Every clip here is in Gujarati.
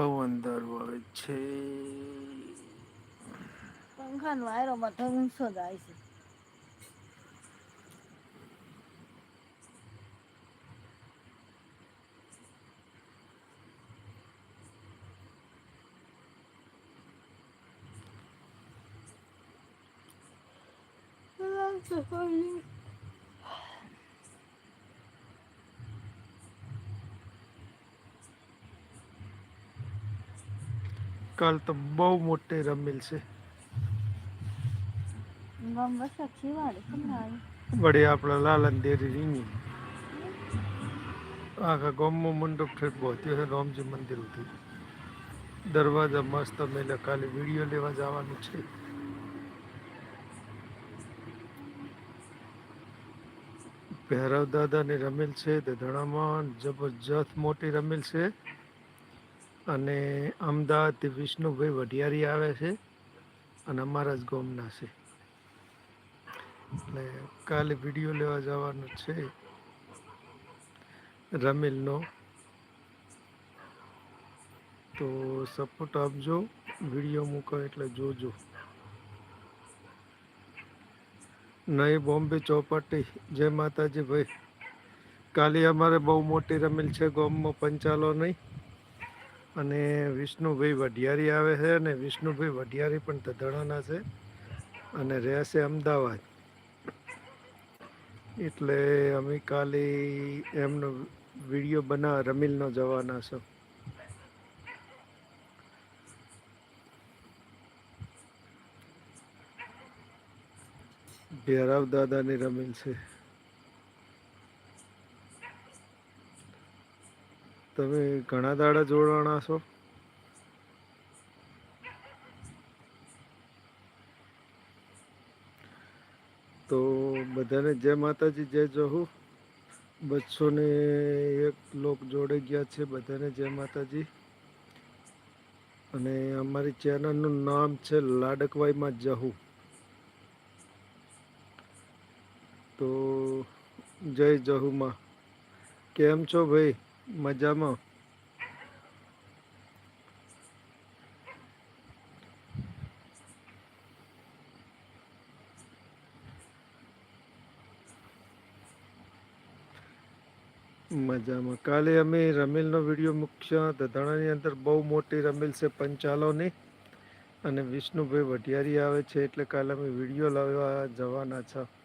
બહુ અંદર હોય છે પંખા નો વાયરો બધો ઊંચો જાય છે કાલ તો બહુ મોટી રમેલ છે. વળી આપણા લાલન દેરી રીંગી આખા ગામમાં મંડપ ઠેઠ પહોંચ્યો છે રામજી મંદિર સુધી. દરવાજા મસ્ત મેલે ખાલી વીડિયો લેવા જવાનું છે. ભૈરવ દાદાની રમેલ છે તે ધણામાં જબરજસ્ત મોટી રમેલ છે. અને અમદાવાદથી વિષ્ણુભાઈ વઢિયારી આવે છે અને અમારા જ ગામના છે. એટલે કાલે વીડિયો લેવા જવાનો છે રમીલનો. તો સપોર્ટ આપજો, વીડિયો મૂકો એટલે જોજો. નહીં બોમ્બે ચોપાટી, જય માતાજી ભાઈ. કાલે અમારે બહુ મોટી રમીલ છે, ગામમાં પંચાલો નહીં. અને વિષ્ણુભાઈ વઢિયારી આવે છે અને વિષ્ણુભાઈ વઢિયારી પણ તધણાના છે અને રહેશે અમદાવાદ. એટલે અમે કાલે એમનો વીડિયો બના રમીલનો જવાના છો. ભેરાવ દાદાની રમીલ છે. તમે ઘણા દાડા જોડાણા છો? તો બધાને જય માતાજી, જય જહુ. બસો ને એક લોક જોડે ગયા છે બધાને જય માતાજી. અને અમારી ચેનલનું નામ છે લાડકવાઈમાં જહુ. તો જય જહુમાં. કેમ છો ભાઈ? મજામાં. મજામાં. કાલે અમે રમેલનો વીડિયો મૂક્યા. દધાણાની અંદર બહુ મોટી રમેલ છે પંચાલોની. અને વિષ્ણુભાઈ વઢિયારી આવે છે એટલે કાલે અમે વીડિયો લાવવા જવાના છે.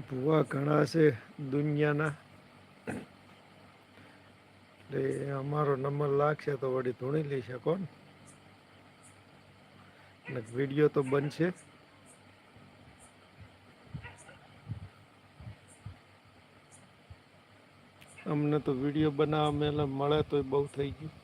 ભૂવા ઘણા છે દુનિયાના. એટલે અમારો નંબર લાગશે તો વળી ધૂણી લઈ શકો ને. વીડિયો તો બનશે. અમને તો વીડિયો બનાવવા મેલે મળે તો બહુ થઈ ગયું.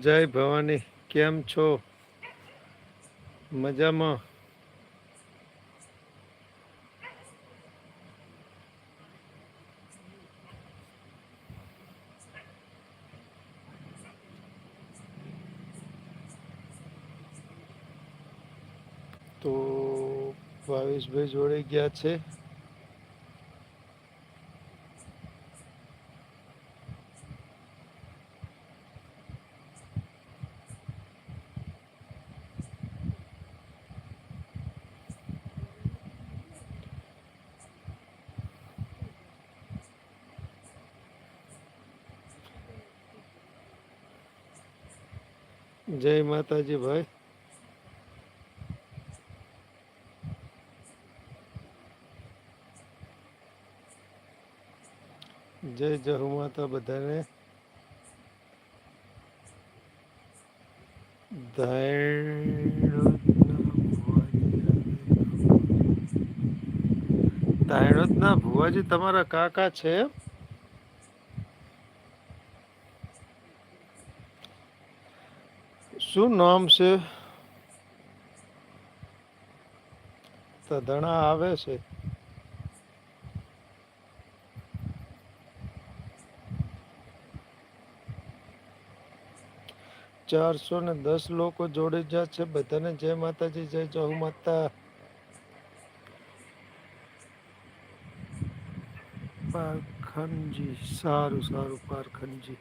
જય ભવાની કેમ છો? મજામાં? તો ભાવેશભાઈ જોડે ગયા છે? જય માતાજી ભાઈ. જય જહુ માતા બધાને. તાયણોદના ભુવાજી તમારા કાકા છે એમ? શું નામ છે? ધણા આવે છે. ચારસો ને દસ લોકો જોડે જ છે. બધાને જય માતાજી, જય જહુ માતા. પારખનજી સારું સારું પારખનજી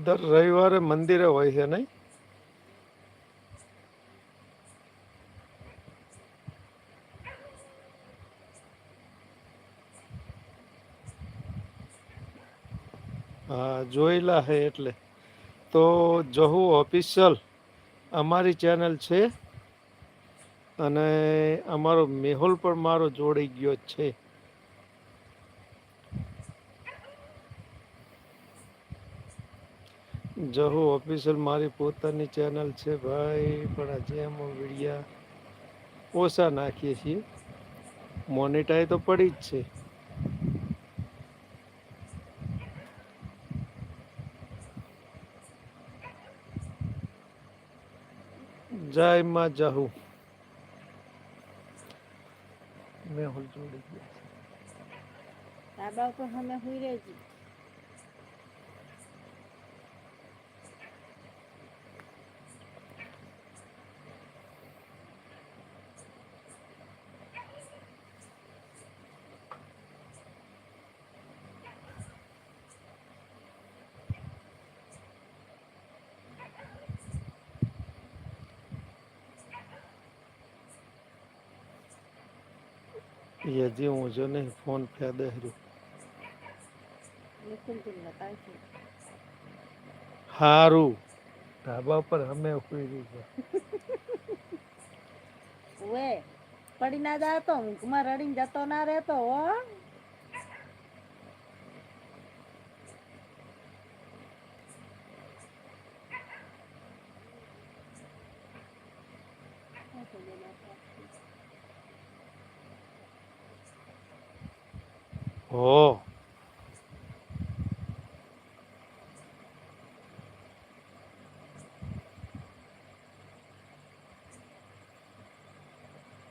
દર રવિવારે મંદિરે હોય છે નહીં? હા, જોયેલા હે એટલે. તો જહુ ઓફિશિયલ અમારી ચેનલ છે અને અમારો મેહુલ પણ મારો જોડાઈ ગયો છે. જહુ ઓફિશિયલ મારી પોતાની ચેનલ છે ભાઈ, પણ આજે અમે વિડીયા ઓછા નાખીએ છીએ. મોનિટાઈ તો પડી જ છે. જય માં જહુ. મેં હોલ જોડી ગયા ધાબા ઉપર અમે હુઈ રહેજી હજી હું જો નહીં ફોન ફેદે છે હારું. ધાબા પર અમે ઉઈ રહી છે. પડી ના જાતો ઊંઘમાં રડીને જતો ના રહેતો હો. હો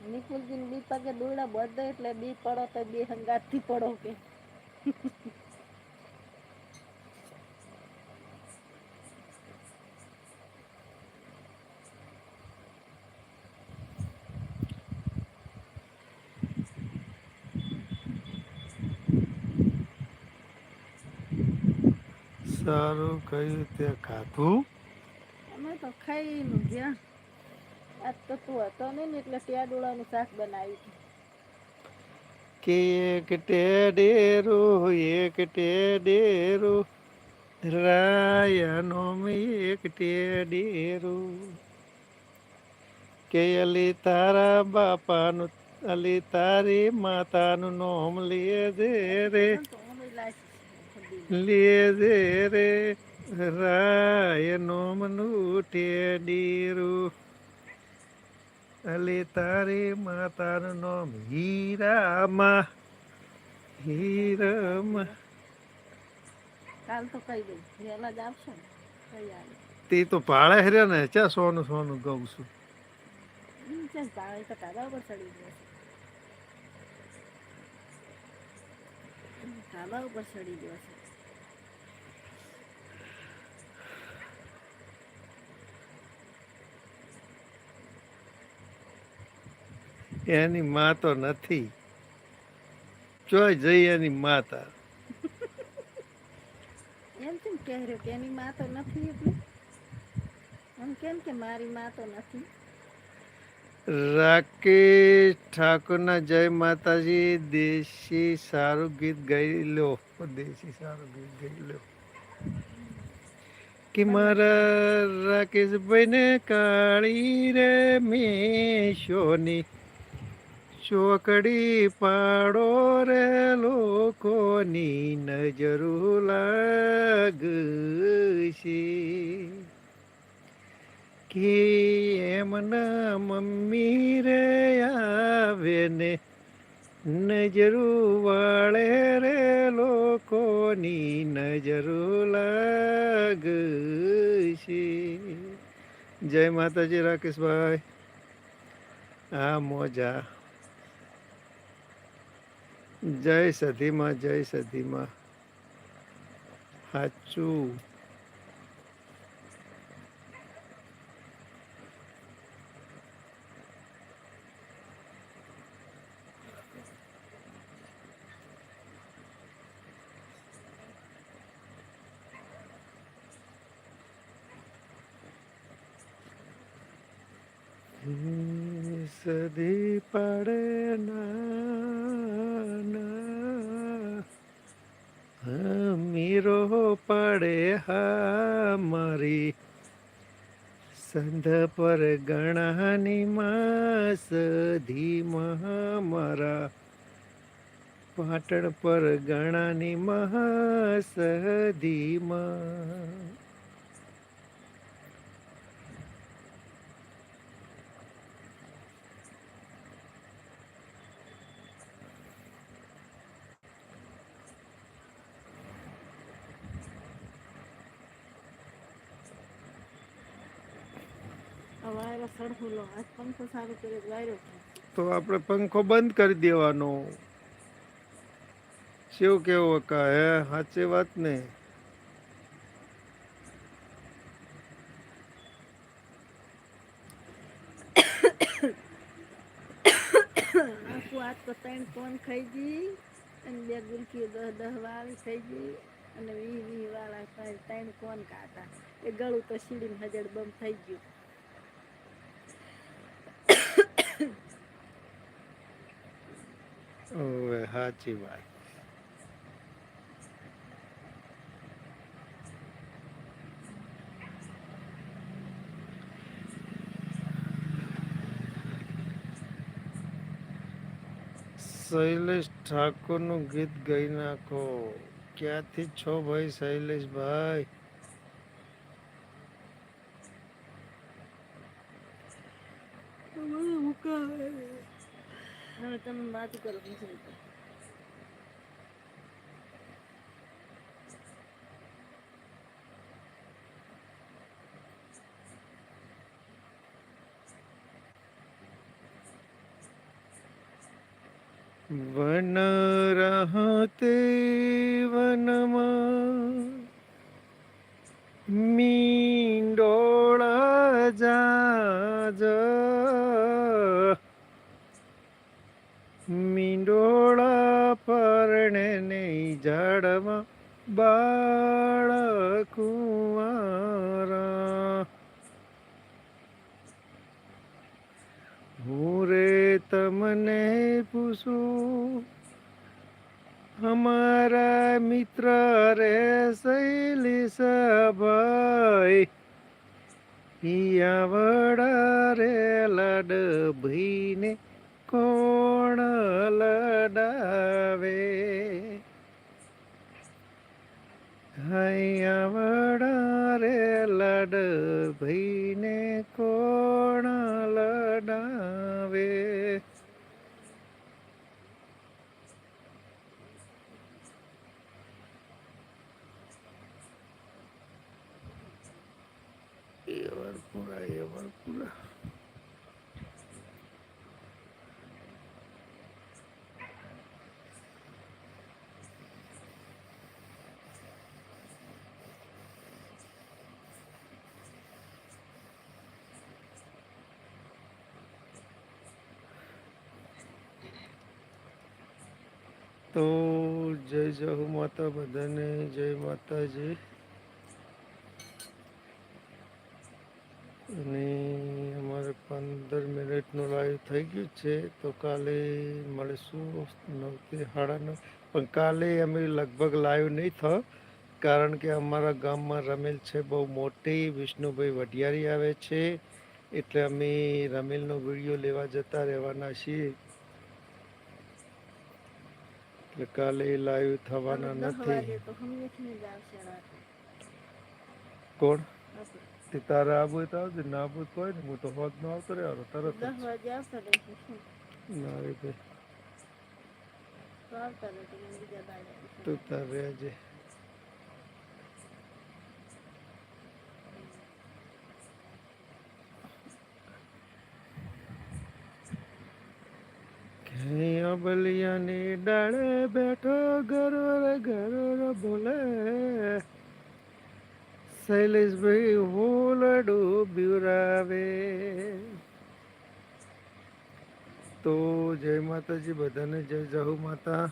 નિકુલજી બી પગે દોડા બધે એટલે બી પડો તો બે હંગાતથી પડો કે. સારું કયું તે ખાધું? અમે તો ખાઈ નું ગયા આજ તો તું હતો નહીં ને એટલે ટેડોળાનું શાક બનાવ્યું કે એક ટેડેરો એક ટેડેરો રાયનો એક ટેડેરો કે અલી તારા બાપાનું અલી તારી માતાનું નોમ લે દે રે લેજે રે રાયનો મનું ટેડીરું. અલી તારી માતાનું નામ હીરામાં હીરામાં. કાલ તો વહેલા જ આવશો તે તો ભાડે હર્યા ને ચા સોનું સોનું ગઉં છું. ઉપર ચડી ગયો હમ, ધાબા ઉપર ચડી જશે એની માં તો નથી. ચોય જઈ એની માતા એમ કેમ કહેર્યો કે એની માં તો નથી એટલે? એમ કેમ કે મારી માં તો નથી? રાકેશ ઠાકોરના જય માતાજી દેશી સારું ગીત ગાઈ લો. દેશી સારું ગીત ગાઈ લો. કે મારા રાકેશભાઈ ને કાળી રે મેશોની ચોકડી પાડો રે લોકોની નજર લાગશે. કે એમના મમ્મી રે આવે ને નજરો વાળે રે લોકોની નજર લાગશે. જય માતાજી, રાકેશભાઈ. આ મોજા જય સધીમાં જય સધીમાં. સાચું હમ, સધી પડે ના ના. હા, મીરો પડે હા મારી સંધ પર ગણાની માસ ધીમા મારા. પાટણ પર ગણાની મહાસ ધીમા આ વાયરો સડફુલો આજ પંખો સારું કર્યો તો વાયરો તો આપણે પંખો બંધ કરી દેવાનો. શિવ કેવો કા હે? સાચી વાત ને? આજ તો ત્રણ કોણ ખાઈ ગઈ અને બે ગુલકી દહ દહ વાળી થઈ ગઈ અને વી વી વાળા ત્રણ કોણ કાતા એ ગળું તો શીડીને હજાર બમ થઈ ગયું. ઓવે સાચી વાત. શૈલેષ ઠાકોરનું ગીત ગાઈ નાખો. ક્યાંથી છો ભાઈ શૈલેષભાઈ? વાત કરો. વન અમારા મિત્ર રે શૈલી સભાઈ હિયા વડા રે લડ ભાઈને કોણ લડાવે હૈયા વડા રે લાડ ભાઈને કોણ લડાવે એવરપુરા એવરપુરા તો જય જય માતા બધાને જય માતાજી. અને અમારે પંદર મિનિટનું લાઈવ થઈ ગયું છે તો કાલે મળીશું નવથી સાડા નવ. પણ કાલે અમે લગભગ લાઈવ નહીં થયો કારણ કે અમારા ગામમાં રમેલ છે બહુ મોટી વિષ્ણુભાઈ વઢિયારી આવે છે એટલે અમે રમેલનો વીડિયો લેવા જતા રહેવાના છીએ. એટલે કાલે લાઈવ થવાના નથી. કોણ. તે તારે આબુ તો આવજે ના આબુ હોય ને હું તો હોત નો આવતો રહ્યો તરત દસ વાગે આવતો ના રે ભાઈ તો તાર રહેજે ક્યાંય ડાળે બેઠો ગરોર ગરોર બોલે શૈલેષભાઈ હું લડું બીવરાવે. તો જય માતાજી બધાને જય જહુ માતા.